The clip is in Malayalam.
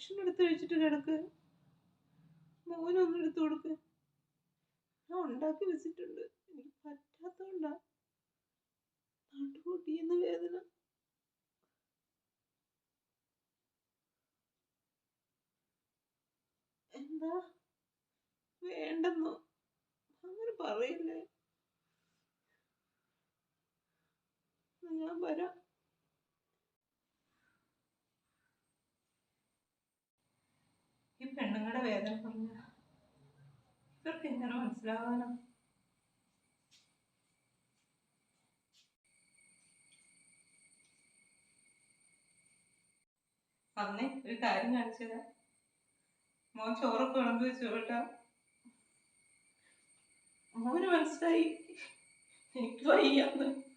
ഭക്ഷണം എടുത്ത് കഴിച്ചിട്ട് കിടക്ക്. മോനൊന്നും എടുത്തു കൊടുക്ക്. ഞാൻ ഉണ്ടാക്കി വെച്ചിട്ടുണ്ട്. എനിക്ക് പറ്റാത്തോണ്ടാ. നടുപൊട്ടിയെന്ന് വേദന. എന്താ? വേണ്ടെന്നോ? അങ്ങനെ പറയില്ലേ. ഞാൻ വരാം. എങ്ങനെ മനസ്സിലാവാനോ അന്നേ ഒരു കാര്യം കാണിച്ചതാ മോൻ ചോറൊക്കെ വിളമ്പി കേട്ടോ. മോന് മനസ്സിലായി. എനിക്ക് വയ്യാന്ന്.